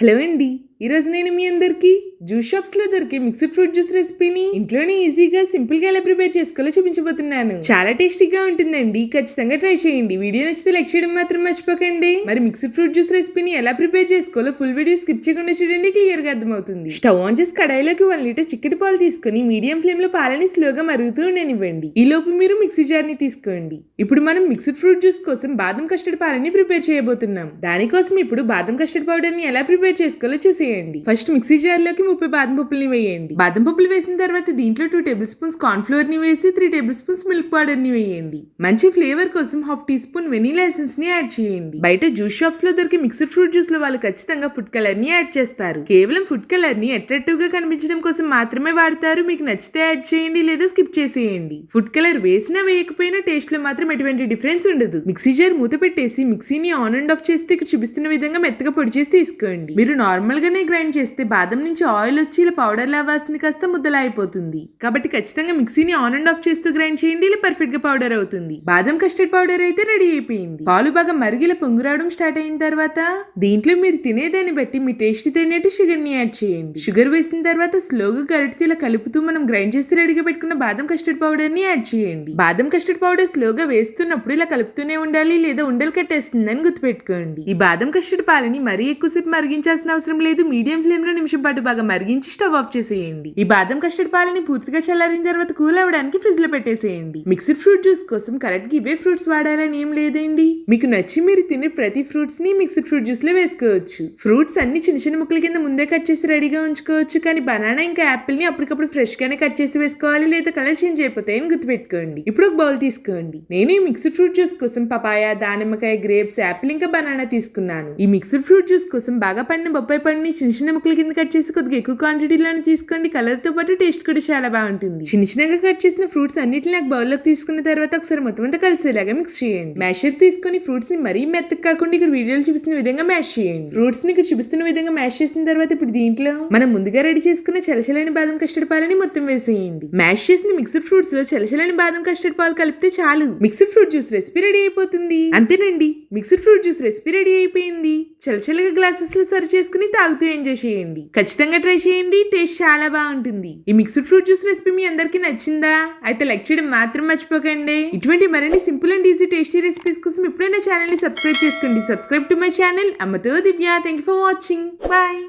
Hello అండి ఈరోజు నేను మీ అందరికీ జ్యూస్ షాప్స్లో దొరికే మిక్స్డ్ ఫ్రూట్ జ్యూస్ రెసిపీని ఇంట్లోనే ఈజీగా సింపుల్గా ఎలా ప్రిపేర్ చేసుకోవాలో చూపించబోతున్నాను. చాలా టేస్టీగా ఉంటుందండి. ఖచ్చితంగా ట్రై చేయండి. వీడియో నచ్చితే లైక్ చేయడం మాత్రం మర్చిపోకండి. మరి మిక్స్డ్ ఫ్రూట్ జ్యూస్ రెసిపీని ఎలా ప్రిపేర్ చేసుకోవాలో ఫుల్ వీడియో స్కిప్ చేయకుండా చూడండి క్లియర్గా అర్థమవుతుంది. స్టవ్ ఆన్ చేసి కడాయిలోకి వన్ లీటర్ చిక్కటి పాలు తీసుకొని మీడియం ఫ్లేమ్లో పాలని స్లోగా మరుగుతూ ఉండనివ్వండి. ఈ లోపు మీరు మిక్సీ జార్ని తీసుకోండి. ఇప్పుడు మనం మిక్స్డ్ ఫ్రూట్ జ్యూస్ కోసం బాదం కస్టర్డ్ పాలని ప్రిపేర్ చేయబోతున్నాం. దానికోసం ఇప్పుడు బాదం కస్టర్డ్ పౌడర్ని ఎలా ప్రిపేర్ చేసుకోవాలో చూసేయండి ఫస్ట్ మిక్సీ జార్లోకి ముప్పై బాదం పప్పుల్ని వేయండి. బాదం పప్పులు వేసిన తర్వాత దీంట్లో టూ టేబుల్ స్పూన్స్ కార్న్ ఫ్లోర్ని వేసి త్రీ టేబుల్ స్పూన్స్ మిల్క్ పౌడర్ని వేయండి. మంచి ఫ్లేవర్ కోసం హాఫ్ టీ స్పూన్ వెనీలా ఎసెన్స్ని యాడ్ చేయండి. బయట జ్యూస్ షాప్స్లో దొరికే మిక్స్డ్ ఫ్రూట్ జ్యూస్లో వాళ్ళు ఖచ్చితంగా ఫుడ్ కలర్ని యాడ్ చేస్తారు. కేవలం ఫుడ్ కలర్ని అట్రాక్టివ్గా కనిపించడం కోసం మాత్రమే వాడతారు. మీకు నచ్చితే యాడ్ చేయండి లేదా స్కిప్ చేసేయండి. ఫుడ్ కలర్ వేసినా వేయకపోయినా టేస్ట్లో మాత్రం ఎటువంటి డిఫరెన్స్ ఉండదు. మిక్సీ జార్ మూత పెట్టేసి మిక్సీని ఆన్ అండ్ ఆఫ్ చేస్తే ఇక్కడ చూపిస్తున్న విధంగా మెత్తగా పొడి చేసి తీసుకోండి. మీరు నార్మల్ గానే గ్రైండ్ చేస్తే బాదం నుంచి ఆయిల్ వచ్చి ఇలా పౌడర్ లావాల్సింది కాస్త ముద్దలా అయిపోతుంది కాబట్టి ఖచ్చితంగా మిక్సీని ఆన్ అండ్ ఆఫ్ చేస్తూ గ్రైండ్ చేయండి ఇలా పర్ఫెక్ట్గా పౌడర్ అవుతుంది. బాదం కస్టర్డ్ పౌడర్ అయితే రెడీ అయిపోయింది. పాలు బాగా మరిగిల పొంగురావడం స్టార్ట్ అయిన తర్వాత దీంట్లో మీరు తినేదాన్ని బట్టి మీ టేస్ట్ తినేట్టు షుగర్ని యాడ్ చేయండి. షుగర్ వేసిన తర్వాత స్లోగా గరిటితో ఇలా కలుపుతూ మనం గ్రైండ్ చేసి రెడీగా పెట్టుకున్న బాదం కస్టర్డ్ పౌడర్ని యాడ్ చేయండి. బాదం కస్టర్డ్ పౌడర్ స్లోగా వేస్తున్నప్పుడు ఇలా కలుపుతూనే ఉండాలి లేదా ఉండలు కట్టేస్తుందని గుర్తుపెట్టుకోండి. ఈ బాదం కస్టర్డ్ పాలని మరీ ఎక్కువసేపు మరిగించాల్సిన అవసరం లేదు మీడియం ఫ్లేమ్లో నిమిషం పాటు బాగా మరిగించి స్టవ్ ఆఫ్ చేసేయండి. ఈ బాదం కస్టర్డ్ పాలని పూర్తిగా చల్లారిన తర్వాత కూల్ అవ్వడానికి ఫ్రిడ్జ్లో పెట్టేసేయండి. మిక్స్డ్ ఫ్రూట్ జ్యూస్ కోసం కరెక్ట్గా ఇవే ఫ్రూట్స్ వాడాలని ఏం లేదండి. మీకు నచ్చి మీరు తినే ప్రతి ఫ్రూట్స్ని మిక్స్డ్ ఫ్రూట్ జ్యూస్లో వేసుకోవచ్చు. ఫ్రూట్స్ అన్ని చిన్న చిన్న ముక్కల కింద ముందే కట్ చేసి రెడీగా ఉంచుకోవచ్చు కానీ బనానా ఇంకా యాపిల్ని అప్పటికప్పుడు ఫ్రెష్ గానే కట్ చేసి వేసుకోవాలి లేదా కలర్ చేంజ్ అయిపోతాయని గుర్తుపెట్టుకోండి. ఇప్పుడు ఒక బౌల్ తీసుకోండి. నేను ఈ మిక్స్డ్ ఫ్రూట్ జ్యూస్ కోసం పపాయ దానిమ్మకాయ గ్రేప్స్ యాపిల్ ఇంకా బనానా తీసుకున్నాను. ఈ మిక్స్డ్ ఫ్రూట్ జ్యూస్ కోసం బాగా పండిన బొప్పాయి పండుని చిన్న చిన్న ముక్కల కింద కట్ చేసి కొద్దిగా ఎక్కువ క్వాంటిటీలోనే తీసుకోండి. కలర్తో పాటు టేస్ట్ కూడా చాలా బాగుంటుంది. చిన్న చిన్నగా కట్ చేసిన ఫ్రూట్స్ అన్నిటిని నాకు బౌల్ తీసుకున్న తర్వాత ఒకసారి మొత్తం అంతా కలిసేలాగా మిక్స్ చేయండి. మ్యాషర్ తీసుకొని ఫ్రూట్స్ని మరీ మెత్తగా కాకుండా ఇక్కడ వీడియోలు చూపిస్తున్న విధంగా మ్యాష్ చేయండి. ఫ్రూట్స్ని ఇక్కడ చూపిస్తున్న విధంగా మ్యాష్ చేసిన తర్వాత ఇప్పుడు దీంట్లో మనం ముందుగా రెడీ చేసుకున్న చలచలని బాదం కస్టర్డ్ పాలని మొత్తం వేసేయండి. మ్యాష్ చేసిన మిక్స్డ్ ఫ్రూట్స్లో చలచలని బాదం కస్టర్డ్ పాలు కలిపితే చాలు. Mixed fruit juice recipe ready అయిపోతుంది. అంతేనండి. Mixed fruit juice recipe ready అయిపోయింది. చలచలగా గ్లాసెస్లో సర్వ్ చేసుకుని తాగుతూ ఎంజాయ్ చేయండి. ఖచ్చితంగా ట్రై చేయండి. టేస్ట్ చాలా బాగుంటుంది. ఈ మిక్స్డ్ ఫ్రూట్ జ్యూస్ రెసిపీ మీ అందరికీ నచ్చిందా? అయితే లైక్ చేయడం మాత్రం మర్చిపోకండి. ఇటువంటి మరిన్ని simple and easy tasty recipes కోసం ఇప్పుడైనా ఛానల్ని సబ్స్క్రైబ్ చేసుకోండి. Subscribe to my channel. అమ్మతో Divya. Thank you for watching bye